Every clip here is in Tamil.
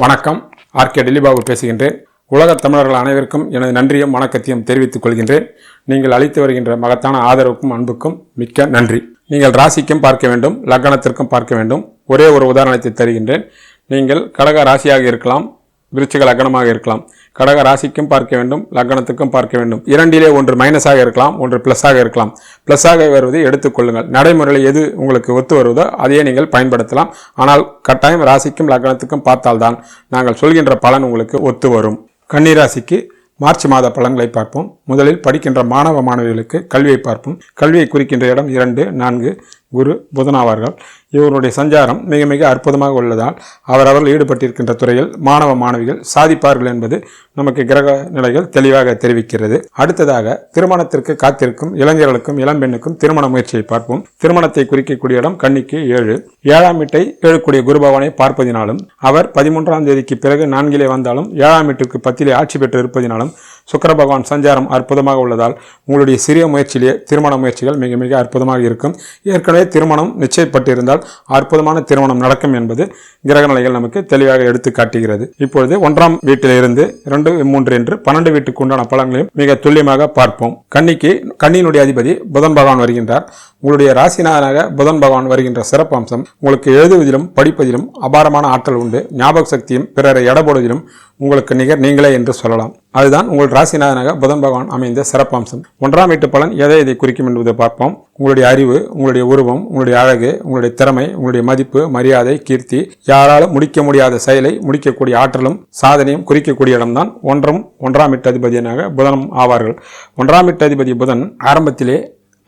வணக்கம். ஆர்கே டெல்லிபாபு பேசுகின்றேன். உலகத் தமிழர்கள் அனைவருக்கும் எனது நன்றியும் வணக்கத்தையும் தெரிவித்துக் கொள்கின்றேன். நீங்கள் அளித்து வருகின்ற மகத்தான ஆதரவுக்கும் அன்புக்கும் மிக்க நன்றி. நீங்கள் ராசிக்கும் பார்க்க வேண்டும் லக்னத்திற்கும் பார்க்க வேண்டும். ஒரே ஒரு உதாரணத்தை தருகின்றேன். நீங்கள் கடக ராசியாக இருக்கலாம் விருச்சிக லக்னமாக இருக்கலாம். கடக ராசிக்கும் பார்க்க வேண்டும் லக்னத்துக்கும் பார்க்க வேண்டும். இரண்டிலே ஒன்று மைனஸாக இருக்கலாம் ஒன்று ப்ளஸ்ஸாக இருக்கலாம். ப்ளஸ்ஸாக வருவதை எடுத்துக்கொள்ளுங்கள் நடைமுறையில் எது உங்களுக்கு ஒத்து வருவதோ அதையே நீங்கள் பயன்படுத்தலாம். ஆனால் கட்டாயம் ராசிக்கும் லக்னத்துக்கும் பார்த்தால்தான் நாங்கள் சொல்கின்ற பலன் உங்களுக்கு ஒத்து வரும். கன்னிராசிக்கு மார்ச் மாத பலன்களை பார்ப்போம். முதலில் படிக்கின்ற மாணவ மாணவிகளுக்கு கல்வியை பார்ப்போம். கல்வியை குறிக்கின்ற இடம் இரண்டு நான்கு. குரு புதனாவார்கள். இவருடைய சஞ்சாரம் மிக மிக அற்புதமாக உள்ளதால் அவரவர்கள் ஈடுபட்டிருக்கின்ற துறையில் மாணவ மாணவிகள் சாதிப்பார்கள் என்பது நமக்கு கிரக நிலைகள் தெளிவாக தெரிவிக்கிறது. அடுத்ததாக திருமணத்திற்கு காத்திருக்கும் இளைஞர்களுக்கும் இளம்பெண்ணுக்கும் திருமண முயற்சியை பார்ப்போம். திருமணத்தை குறிக்கக்கூடிய இடம் கண்ணிக்கு ஏழு. ஏழாம் வீட்டை ஏழுக்கூடிய குருபவனை பார்ப்பதினாலும் அவர் பதிமூன்றாம் தேதிக்கு பிறகு நான்கிலே வந்தாலும் ஏழாம் வீட்டிற்கு பத்திலே ஆட்சி பெற்று இருப்பதினாலும் சுக்கர பகவான் சஞ்சாரம் அற்புதமாக உள்ளதால் உங்களுடைய சிறிய முயற்சியிலே திருமண முயற்சிகள் மிக மிக அற்புதமாக இருக்கும். ஏற்கனவே திருமணம் நிச்சயப்பட்டிருந்தால் அற்புதமான திருமணம் நடக்கும் என்பது கிரக நிலைகள் நமக்கு தெளிவாக எடுத்து காட்டுகிறது. இப்பொழுது ஒன்றாம் வீட்டிலிருந்து இரண்டு மூன்று என்று பன்னெண்டு வீட்டுக்கு உண்டான பலன்களையும் மிக துல்லியமாக பார்ப்போம். கன்னிக்கு கண்ணியினுடைய அதிபதி புதன் பகவான் வருகின்றார். உங்களுடைய ராசிநாதனாக புதன் பகவான் வருகின்ற சிறப்பம்சம் உங்களுக்கு எழுதுவதிலும் படிப்பதிலும் அபாரமான ஆற்றல் உண்டு. ஞாபக சக்தியும் பிறரை எடபோடுவதிலும் உங்களுக்கு நிகர் நீங்களே என்று சொல்லலாம். அதுதான் உங்கள் ராசிநாதனாக புதன் பகவான் அமைந்த சிறப்பம்சம். ஒன்றாம் வீட்டு பலன் எதை எதை குறிக்கும் என்பதை பார்ப்போம். உங்களுடைய அறிவு உங்களுடைய உருவம் உங்களுடைய அழகு உங்களுடைய திறமை உங்களுடைய மதிப்பு மரியாதை கீர்த்தி யாராலும் முடிக்க முடியாத செயலை முடிக்கக்கூடிய ஆற்றலும் சாதனையும் குறிக்கக்கூடிய இடம்தான் ஒன்றும் ஒன்றாம் வீட்டு அதிபதியனாக புதனும் ஆவார்கள். ஒன்றாம் வீட்டு அதிபதி புதன் ஆரம்பத்திலே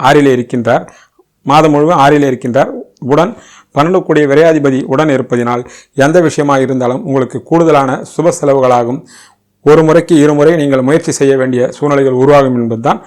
ஆறிலே இருக்கின்றார். மாதம் முழுவதும் ஆறிலே இருக்கின்றார். உடன் பன்னெண்டு விரையாதிபதி உடன் இருப்பதினால் எந்த விஷயமாக இருந்தாலும் உங்களுக்கு கூடுதலான சுப செலவுகளாகும். ஒரு முறைக்கு இருமுறை நீங்கள் முயற்சி செய்ய வேண்டிய சூழ்நிலைகள் உருவாகும் என்பதுதான்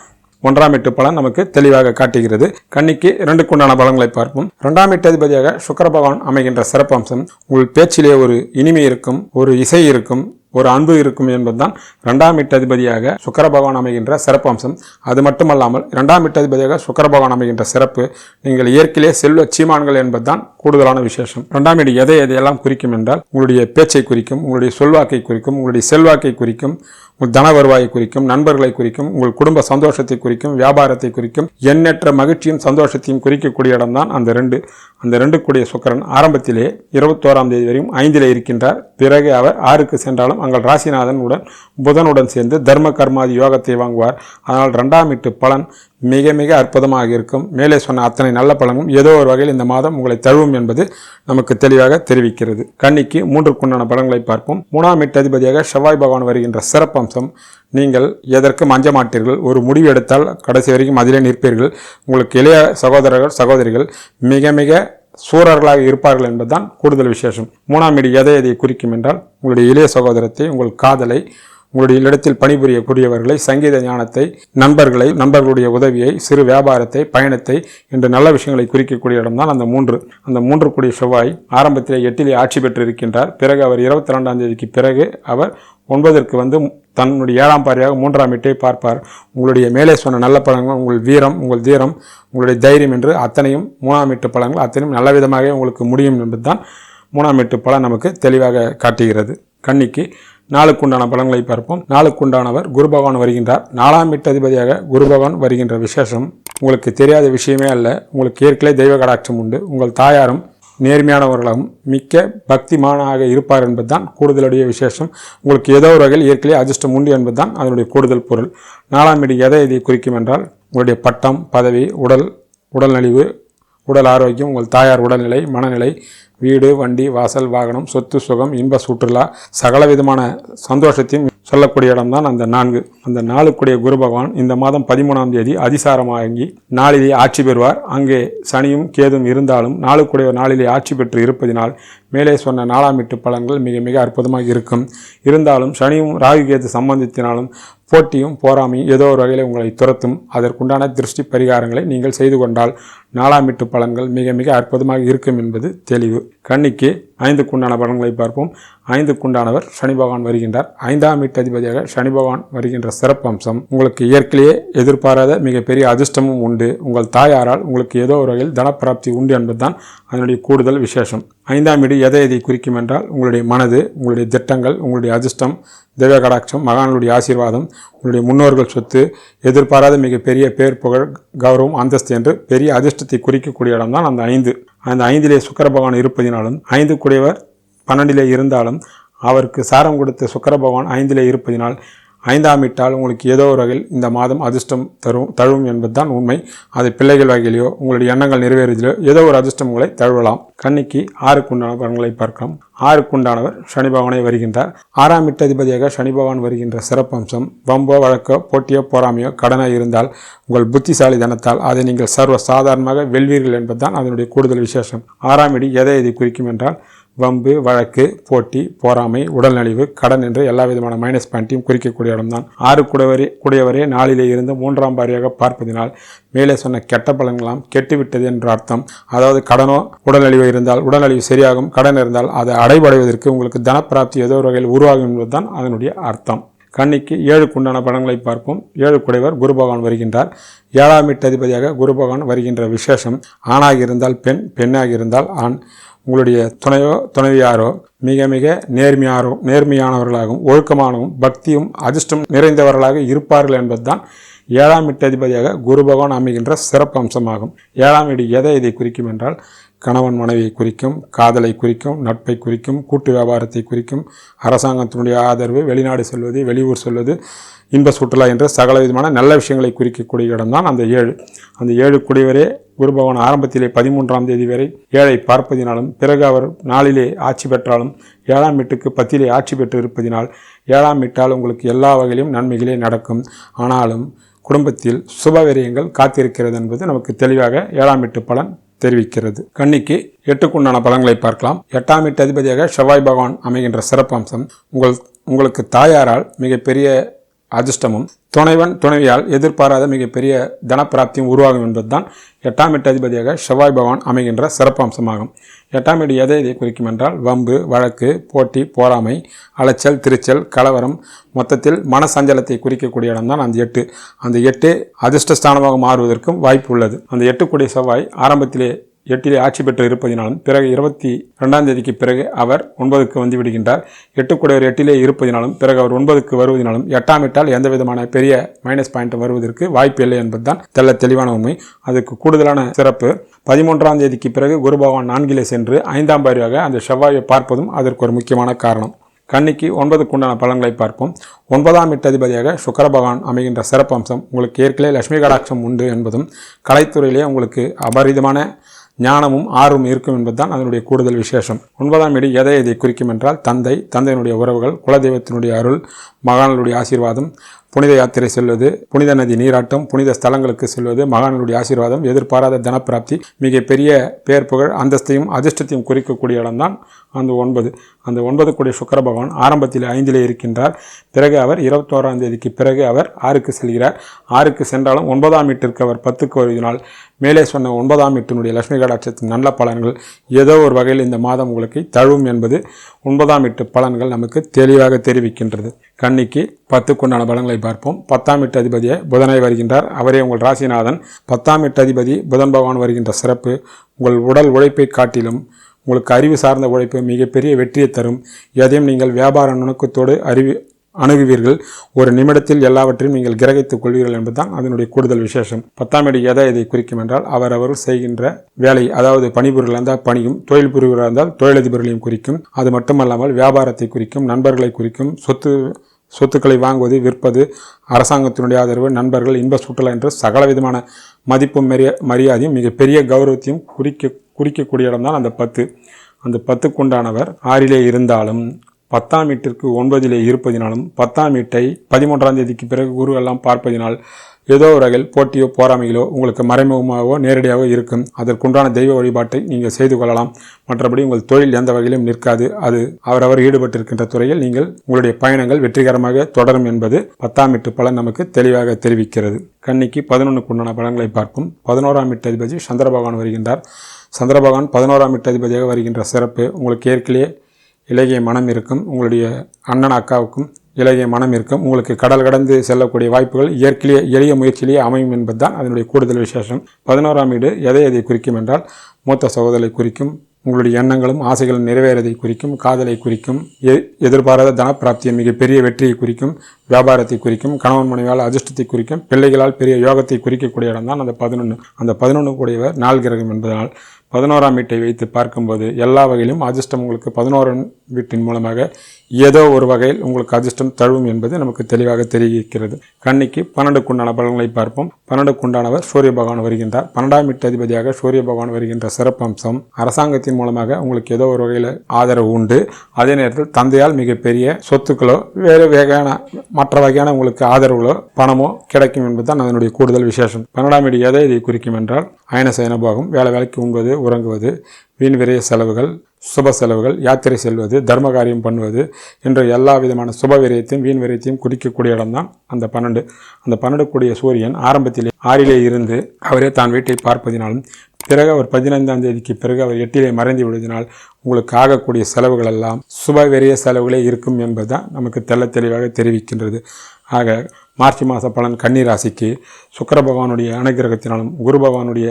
ஒன்றாம் எட்டு பலன் நமக்கு தெளிவாக காட்டுகிறது. கன்னிக்கு இரண்டுக்குண்டான பலன்களை பார்ப்போம். இரண்டாம் எட்டு அதிபதியாக சுக்கர பகவான் அமைகின்ற சிறப்பம்சம் உங்கள் பேச்சிலே ஒரு இனிமை இருக்கும் ஒரு இசை இருக்கும் ஒரு அன்பு இருக்கும் என்பதுதான் இரண்டாம் எட்டதிபதியாக சுக்கர பகவான் அமைகின்ற சிறப்பம்சம் அது மட்டுமல்லாமல் இரண்டாம் அதிபதியாக சுக்கர பகவான் அமைகின்ற சிறப்பு நீங்கள் இயற்கையிலே செல்வ சீமான்கள் என்பதுதான் கூடுதலான விசேஷம். இரண்டாம் இடம் எதை எதையெல்லாம் குறிக்கும் என்றால் உங்களுடைய பேச்சை குறிக்கும் உங்களுடைய சொல்வாக்கை குறிக்கும் உங்களுடைய செல்வாக்கை குறிக்கும் உங்கள் தன வருவாயை குறிக்கும் நண்பர்களை குறிக்கும் உங்கள் குடும்ப சந்தோஷத்தை குறிக்கும் வியாபாரத்தை குறிக்கும் எண்ணற்ற மகிழ்ச்சியும் சந்தோஷத்தையும் குறிக்கக்கூடிய இடம்தான் அந்த ரெண்டு. அந்த ரெண்டு கூடிய சுக்கரன் ஆரம்பத்திலே இருபத்தோராம் தேதி வரையும் ஐந்திலே இருக்கின்றார். பிறகு அவர் ஆறுக்கு சென்றாலும் அங்கள் ராசிநாதன் உடன் புதனுடன் சேர்ந்து தர்ம கர்மாதி யோகத்தை வாங்குவார். அதனால் ரெண்டாம் இட்டு பலன் மிக மிக அற்புதமாக இருக்கும். மேலே சொன்ன அத்தனை நல்ல பலனும் ஏதோ ஒரு வகையில் இந்த மாதம் உங்களை தழுவும் என்பது நமக்கு தெளிவாக தெரிவிக்கிறது. கன்னிக்கு மூன்றுக்குண்டான பலன்களை பார்ப்போம். மூணாம் எட்டு அதிபதியாக செவ்வாய் பகவான் வருகின்ற சிறப்பம்சம் நீங்கள் எதற்கும் அஞ்ச மாட்டீர்கள்? ஒரு முடிவு எடுத்தால் கடைசி வரைக்கும் அதிலே நிற்பீர்கள். உங்களுக்கு இளைய சகோதரர்கள் சகோதரிகள் மிக மிக சூரர்களாக இருப்பார்கள் என்பதுதான் கூடுதல் விசேஷம். மூணாம் இடி எதை எதை குறிக்கும் என்றால் உங்களுடைய இளைய சகோதரத்தை உங்கள் காதலை உங்களுடைய இடத்தில் பணிபுரியக்கூடியவர்களை சங்கீத ஞானத்தை நண்பர்களை நண்பர்களுடைய உதவியை சிறு வியாபாரத்தை பயணத்தை என்ற நல்ல விஷயங்களை குறிக்கக்கூடிய இடம்தான் அந்த மூன்று. அந்த மூன்று கூடிய செவ்வாய் ஆரம்பத்திலே எட்டிலே ஆட்சி பெற்று இருக்கின்றார் பிறகு அவர் இருபத்தி ரெண்டாம் தேதிக்கு பிறகு அவர் ஒன்பதற்கு வந்து தன்னுடைய ஏழாம் பாரியாக மூன்றாம் வீட்டை பார்ப்பார். உங்களுடைய மேலே சொன்ன நல்ல பழங்கள் உங்கள் வீரம் உங்கள் தீரம் உங்களுடைய தைரியம் என்று அத்தனையும் மூணாம் வீட்டு பழங்கள் அத்தனையும் நல்ல விதமாக உங்களுக்கு முடியும் என்பதுதான் மூணாம் வீட்டு பலன் நமக்கு தெளிவாக காட்டுகிறது. கன்னிக்கு நாளுக்குண்டான பலன்களை பார்ப்போம். நாளுக்குண்டானவர் குரு பகவான் வருகின்றார். நாலாம் வீட்டு அதிபதியாக குரு பகவான் வருகின்ற விசேஷம் உங்களுக்கு தெரியாத விஷயமே அல்ல. உங்களுக்கு ஏற்கனவே தெய்வ கடாட்சம் உண்டு. உங்கள் தாயாரும் நேர்மையானவர்களாகவும் மிக்க பக்திமானாக இருப்பார் என்பதுதான் கூடுதலுடைய விசேஷம். உங்களுக்கு ஏதோ ஒரு வகையில் ஏற்கனவே அதிர்ஷ்டம் உண்டு என்பதுதான் அதனுடைய கூடுதல் பொருள். நாலாம் வீடு எதை இதை குறிக்கும் என்றால் உங்களுடைய பட்டம் பதவி உடல் உடல் நலிவு உடல் ஆரோக்கியம் உங்கள் தாயார் உடல்நிலை மனநிலை வீடு வண்டி வாசல் வாகனம் சொத்து சுகம் இன்ப சுற்றுலா சகல விதமான சந்தோஷத்தையும் சொல்லக்கூடிய இடம்தான் அந்த நான்கு. அந்த நாளுக்குடைய குரு பகவான் இந்த மாதம் பதிமூணாம் தேதி அதிசாரமாகி நாளிலே ஆட்சி பெறுவார். அங்கே சனியும் கேதும் இருந்தாலும் நாளுக்குடைய நாளிலே ஆட்சி பெற்று இருப்பதினால் மேலே சொன்ன நாலாம் எட்டு பலன்கள் மிக மிக அற்புதமாக இருக்கும். இருந்தாலும் சனியும் ராகு கேது போட்டியும் போராமையும் ஏதோ ஒரு வகையில் உங்களை துரத்தும். அதற்குண்டான திருஷ்டி பரிகாரங்களை நீங்கள் செய்து கொண்டால் நாலாம் எட்டு பலன்கள் மிக மிக அற்புதமாக இருக்கும் என்பது தெளிவு. கண்ணிக்கு ஐந்துக்குண்டான பலன்களை பார்ப்போம். ஐந்துக்குண்டானவர் சனி பகவான் வருகின்றார். ஐந்தாம் வீட்டு அதிபதியாக சனி பகவான் வருகின்ற சிறப்பு அம்சம் உங்களுக்கு இயற்கையிலேயே எதிர்பாராத மிகப்பெரிய அதிர்ஷ்டமும் உண்டு. உங்கள் தாயாரால் உங்களுக்கு ஏதோ ஒரு வகையில் தனப்பிராப்தி உண்டு என்பதுதான் அதனுடைய கூடுதல் விசேஷம். ஐந்தாம் வீடு எதை எதை குறிக்கும் என்றால் உங்களுடைய மனது உங்களுடைய திட்டங்கள் உங்களுடைய அதிர்ஷ்டம் தெய்வ கடாட்சம் மகான்களுடைய ஆசீர்வாதம் உங்களுடைய முன்னோர்கள் சொத்து எதிர்பாராத மிகப்பெரிய பேர் புகழ் கௌரவம் அந்தஸ்து என்று பெரிய அதிர்ஷ்டத்தை குறிக்கக்கூடிய இடம்தான் அந்த ஐந்து. அந்த ஐந்திலே சுக்கர பகவான் இருப்பதினாலும் ஐந்து குடையவர் பன்னெண்டிலே இருந்தாலும் அவருக்கு சாரம் கொடுத்த சுக்கர பகவான் ஐந்திலே இருப்பதினால் ஐந்தாம் இட்டால் உங்களுக்கு ஏதோ ஒரு வகையில் இந்த மாதம் அதிர்ஷ்டம் தரும் தழுவும் என்பதுதான் உண்மை. அது பிள்ளைகள் வகையிலையோ உங்களுடைய எண்ணங்கள் நிறைவேறுதிலோ ஏதோ ஒரு அதிர்ஷ்டம் உங்களை தழுவலாம். கன்னிக்கு ஆறுக்குண்டான பலன்களை பார்க்கலாம். ஆறுக்குண்டானவர் சனி பகவானை வருகின்றார். ஆறாம் இட்டதிபதியாக சனி பகவான் வருகின்ற சிறப்பம்சம் வம்போ வழக்கோ போட்டியோ போராமையோ கடனோ இருந்தால் உங்கள் புத்திசாலி தனத்தால் அதை நீங்கள் சர்வ சாதாரணமாக வெல்வீர்கள் என்பதுதான் அதனுடைய கூடுதல் விசேஷம். ஆறாம் இடி எதை இதை குறிக்கும் என்றால் வம்பு வழக்கு போட்டி போராமை உடல்நலிவு கடன் என்று எல்லா விதமான மைனஸ் பாயிண்ட்டையும் குறிக்கக்கூடிய இடம்தான். ஆறு குடைவரே குடையவரே நாளிலே இருந்து மூன்றாம் பாரியாக பார்ப்பதினால் மேலே சொன்ன கெட்ட பலன்களாம் கெட்டுவிட்டது என்ற அர்த்தம். அதாவது கடனோ உடல்நலிவு இருந்தால் உடல்நலிவு சரியாகும் கடன் இருந்தால் அதை அடைபடைவதற்கு உங்களுக்கு தனப்பிராப்தி ஏதோ ஒரு வகையில் உருவாகும் என்பதுதான் அதனுடைய அர்த்தம். கண்ணிக்கு ஏழு குண்டான படங்களை பார்ப்போம். ஏழு குடைவர் குரு பகவான் வருகின்றார். ஏழாம் எட்டு அதிபதியாக குரு பகவான் வருகின்ற விசேஷம் ஆணாக இருந்தால் பெண் பெண்ணாக இருந்தால் ஆண். உங்களுடைய துணையோ துணைவியாரோ மிக மிக நேர்மையாரோ நேர்மையானவர்களாகவும் ஒழுக்கமானவும் பக்தியும் அதிர்ஷ்டம் நிறைந்தவர்களாக இருப்பார்கள் என்பதுதான் ஏழாம் எட்டு அதிபதியாக குரு பகவான் அமைகின்ற சிறப்பு அம்சமாகும் ஏழாம் வீடு எதை இதை குறிக்கும் என்றால் கணவன் மனைவியை குறிக்கும் காதலை குறிக்கும் நட்பை குறிக்கும் கூட்டு வியாபாரத்தை குறிக்கும் அரசாங்கத்தினுடைய ஆதரவு வெளிநாடு செல்வது வெளியூர் செல்வது இன்ப சுற்றுலா என்ற சகல விதமான நல்ல விஷயங்களை குறிக்கக்கூடிய இடம்தான் அந்த ஏழு. அந்த ஏழு குடிவரே குருபவன் ஆரம்பத்திலே பதிமூன்றாம் தேதி வரை ஏழை பார்ப்பதினாலும் பிறகு அவர் நாளிலே ஆட்சி பெற்றாலும் ஏழாம் வீட்டுக்கு பத்திலே ஆட்சி பெற்று இருப்பதினால் ஏழாம் வீட்டால் உங்களுக்கு எல்லா வகையிலும் நன்மைகளே நடக்கும். ஆனாலும் குடும்பத்தில் சுபவிரயங்கள் காத்திருக்கிறது என்பது நமக்கு தெளிவாக ஏழாம் வீட்டு பலன் தெரிவிக்கிறது. கன்னிக்கு எட்டுக்குண்டான பலன்களை பார்க்கலாம். எட்டாம் வீட்டு அதிபதியாக செவ்வாய் பகவான் அமைகின்ற சிறப்பம்சம் உங்கள் உங்களுக்கு தாயாரால் மிகப்பெரிய அதிர்ஷ்டமும் துணைவன் துணைவியால் எதிர்பாராத மிகப்பெரிய தனப்பிராப்தியும் உருவாகும் என்பதுதான் எட்டாம் எட்டு அதிபதியாக செவ்வாய் பவான் அமைகின்ற சிறப்பம்சமாகும். எட்டாம் எட்டு எதை இதை குறிக்கும் என்றால் வம்பு வழக்கு போட்டி போராமை அலைச்சல் திருச்சல் கலவரம் மொத்தத்தில் மனசஞ்சலத்தை குறிக்கக்கூடிய இடம்தான் அந்த எட்டு. அந்த எட்டு அதிர்ஷ்டஸ்தானமாக மாறுவதற்கும் வாய்ப்பு உள்ளது. அந்த எட்டுக்குடைய செவ்வாய் ஆரம்பத்திலே எட்டிலே ஆட்சி பெற்று இருப்பதினாலும் பிறகு இருபத்தி ரெண்டாம் தேதிக்கு பிறகு அவர் ஒன்பதுக்கு வந்து விடுகின்றார். எட்டுக்குடையவர் எட்டிலே இருப்பதினாலும் பிறகு அவர் ஒன்பதுக்கு வருவதினாலும் எட்டாம் எட்டால் எந்த விதமான பெரிய மைனஸ் பாயிண்ட் வருவதற்கு வாய்ப்பு இல்லை என்பதுதான் தெல்ல தெளிவான உண்மை. அதுக்கு கூடுதலான சிறப்பு பதிமூன்றாம் தேதிக்கு பிறகு குரு பகவான் நான்கிலே சென்று ஐந்தாம் பாரியாக அந்த செவ்வாயை பார்ப்பதும் அதற்கு ஒரு முக்கியமான காரணம். கன்னிக்கு ஒன்பதுக்குண்டான பலன்களை பார்ப்போம். ஒன்பதாம் எட்டதிபதியாக சுக்கர பகவான் அமைகின்ற சிறப்பம்சம் உங்களுக்கு ஏற்கனவே லட்சுமி கடாட்சம் உண்டு என்பதும் கலைத்துறையிலே உங்களுக்கு அபரிதமான ஞானமும் ஆர்வம் இருக்கும் என்பதுதான் அதனுடைய கூடுதல் விசேஷம். ஒன்பதாம் இடி எதை இதை குறிக்கும் என்றால் தந்தை தந்தையினுடைய உறவுகள் குலதெய்வத்தினுடைய அருள் மகான்களுடைய ஆசீர்வாதம் புனித யாத்திரை செல்வது புனித நதி நீராட்டம் புனித ஸ்தலங்களுக்கு செல்வது மகான்களுடைய ஆசீர்வாதம் எதிர்பாராத தனப்பிராப்தி மிகப்பெரிய பெயர் பேர் புகழ் அந்தஸ்தையும் அதிர்ஷ்டத்தையும் குறிக்கக்கூடிய இடம்தான் அந்த ஒன்பது. அந்த ஒன்பது கூடிய சுக்கர பகவான் ஆரம்பத்தில் ஐந்திலே இருக்கின்றார். பிறகு அவர் இருபத்தோராம் தேதிக்கு பிறகு அவர் ஆறுக்கு செல்கிறார். ஆறுக்கு சென்றாலும் ஒன்பதாம் வீட்டிற்கு அவர் பத்துக்கு வருவதனால் மேலே சொன்ன ஒன்பதாம் வீட்டினுடைய லட்சுமி கடாட்சத்தின் நல்ல பலன்கள் ஏதோ ஒரு வகையில் இந்த மாதம் உங்களுக்கு தழுவும் என்பது ஒன்பதாம் வீட்டு பலன்கள் நமக்கு தெளிவாக தெரிவிக்கின்றது. கன்னிக்கு பத்துக்குண்டான பலன்களை பார்ப்போம். பத்தாம் வீட்டு அதிபதியை புதனை வருகின்றார். அவரே உங்கள் ராசிநாதன். பத்தாம் வீட்டு அதிபதி புதன் பகவான் வருகின்ற சிறப்பு உங்கள் உடல் உழைப்பை காட்டிலும் உங்களுக்கு அறிவு சார்ந்த உழைப்பு மிகப்பெரிய வெற்றியை தரும். எதையும் நீங்கள் வியாபார நுணுக்கத்தோடு அறிவு அணுகுவீர்கள். ஒரு நிமிடத்தில் எல்லாவற்றையும் நீங்கள் கிரகித்துக் கொள்வீர்கள் என்பதுதான் அதனுடைய கூடுதல் விசேஷம். பத்தாம் இடம் எதை இதை குறிக்கும் என்றால் அவர் அவர் செய்கின்ற வேலை அதாவது பணிபுரிகளாக இருந்தால் பணியும் தொழில் புரிவராக இருந்தால் தொழிலதிபர்களையும் குறிக்கும். அது மட்டுமல்லாமல் வியாபாரத்தை குறிக்கும் நண்பர்களை குறிக்கும் சொத்து சொத்துக்களை வாங்குவது விற்பது அரசாங்கத்தினுடைய ஆதரவு நண்பர்கள் இன்ப சுற்றுலா என்று சகல விதமான மதிப்பும் மரியா மரியாதையும் மிகப்பெரிய கௌரவத்தையும் குறிக்க குறிக்கக்கூடிய இடம்தான் அந்த பத்து. அந்த பத்துக்குண்டானவர் ஆறிலே இருந்தாலும் பத்தாம் வீட்டிற்கு ஒன்பதிலே இருப்பதினாலும் பத்தாம் வீட்டை பதிமூன்றாம் தேதிக்கு பிறகு குரு எல்லாம் பார்ப்பதினால் ஏதோ ஒரு வகையில் போட்டியோ போராமைகளோ உங்களுக்கு மறைமுகமாகவோ நேரடியாகவோ இருக்கும். அதற்குண்டான தெய்வ வழிபாட்டை நீங்கள் செய்து கொள்ளலாம். மற்றபடி உங்கள் தொழில் எந்த வகையிலும் நிற்காது. அது அவரவர் ஈடுபட்டிருக்கின்ற துறையில் நீங்கள் உங்களுடைய பயணங்கள் வெற்றிகரமாக தொடரும் என்பது பத்தாம் எட்டு பலன் நமக்கு தெளிவாக தெரிவிக்கிறது. கன்னிக்கு பதினொன்றுக்கு உண்டான பலன்களை பார்ப்போம். பதினோராம் எட்டு அதிபதி சந்திர பகவான் வருகின்றார். சந்திர பகவான் பதினோராம் எட்டு அதிபதியாக வருகின்ற சிறப்பு உங்களுக்கு ஏற்கனவே இலகிய மனம் இருக்கும். உங்களுடைய அண்ணன் அக்காவுக்கும் இலகிய மனம் இருக்கும். உங்களுக்கு கடல் கடந்து செல்லக்கூடிய வாய்ப்புகள் இயற்கையிலே எளிய முயற்சியிலேயே அமையும் என்பதுதான் அதனுடைய கூடுதல் விசேஷம். பதினோராம் வீடு எதை எதை குறிக்கும் என்றால் மூத்த சகோதரை குறிக்கும் உங்களுடைய எண்ணங்களும் ஆசைகளும் நிறைவேறதை குறிக்கும் காதலை குறிக்கும் எ- எதிர்பாராத தனப்பிராப்தியை மிகப்பெரிய வெற்றியை குறிக்கும் வியாபாரத்தை குறிக்கும் கணவன் மனைவியால் அதிர்ஷ்டத்தை குறிக்கும் பிள்ளைகளால் பெரிய யோகத்தை குறிக்கக்கூடிய இடம்தான் அந்த பதினொன்று அந்த பதினொன்று கூடியவர் நாள் கிரகம் என்பதனால் பதினோராம் வீட்டை வைத்து பார்க்கும்போது எல்லா வகையிலும் அதிர்ஷ்டம் உங்களுக்கு பதினோராம் வீட்டின் மூலமாக ஏதோ ஒரு வகையில் உங்களுக்கு அதிர்ஷ்டம் தழுவும் என்பது நமக்கு தெளிவாக தெரிவிக்கிறது. கன்னிக்கு பன்னெண்டுக்குண்டான பலன்களை பார்ப்போம். பன்னெண்டுக்குண்டானவர் சூரிய பகவான் வருகின்றார். பன்னெண்டாம் வீட்டு அதிபதியாக சூரிய பகவான் வருகின்ற சிறப்பம்சம் அரசாங்கத்தின் மூலமாக உங்களுக்கு ஏதோ ஒரு வகையில் ஆதரவு உண்டு. அதே நேரத்தில் தந்தையால் மிகப்பெரிய சொத்துக்களோ வேறு வகையான மற்ற வகையான உங்களுக்கு ஆதரவுகளோ பணமோ கிடைக்கும் என்பதுதான் அதனுடைய கூடுதல் விசேஷம். பன்னெண்டாம் வீடு எதை இதை குறிக்கும் என்றால் அயன சயனபாகம் வேலை வேலைக்கு உண்பது உறங்குவது வீண் விரைய செலவுகள் சுப செலவுகள் யாத்திரை செல்வது தர்ம காரியம் பண்ணுவது என்ற எல்லா விதமான சுப விரயத்தையும் வீண் விரயத்தையும் குறிக்கக்கூடிய இடம்தான் அந்த பன்னெண்டு. அந்த பன்னெண்டு கூடிய சூரியன் ஆரம்பத்திலே ஆறிலே இருந்து அவரே தான் வீட்டை பார்ப்பதினாலும் பிறகு அவர் பதினைந்தாம் தேதிக்கு பிறகு அவர் எட்டிலே மறைந்து விடுவதனால் உங்களுக்கு ஆகக்கூடிய செலவுகள் எல்லாம் சுப விரய செலவுகளே இருக்கும் என்பதுதான் நமக்கு தெள்ள தெளிவாக தெரிவிக்கின்றது. ஆக மார்ச் மாத பலன் கன்னிராசிக்கு ராசிக்கு பகவானுடைய அனுகிரகத்தினாலும் குரு பகவானுடைய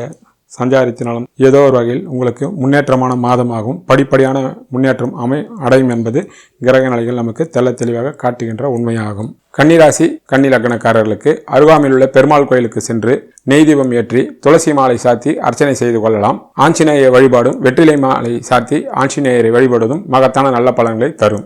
சஞ்சாரத்தினாலும் ஏதோ ஒரு வகையில் உங்களுக்கு முன்னேற்றமான மாதமாகும். படிப்படியான முன்னேற்றம் அமை அடையும் என்பது கிரக நிலைகள் நமக்கு தெல்ல தெளிவாக காட்டுகின்ற உண்மையாகும். கன்னிராசி கன்னி லக்னக்காரர்களுக்கு அருகாமையில் உள்ள பெருமாள் கோயிலுக்கு சென்று நெய் தீபம் ஏற்றி துளசி மாலை சாத்தி அர்ச்சனை செய்து கொள்ளலாம். ஆஞ்சநேய வழிபாடும் வெற்றிலை மாலை சாத்தி ஆஞ்சநேயரை வழிபடுவதும் மகத்தான நல்ல பலன்களை தரும்.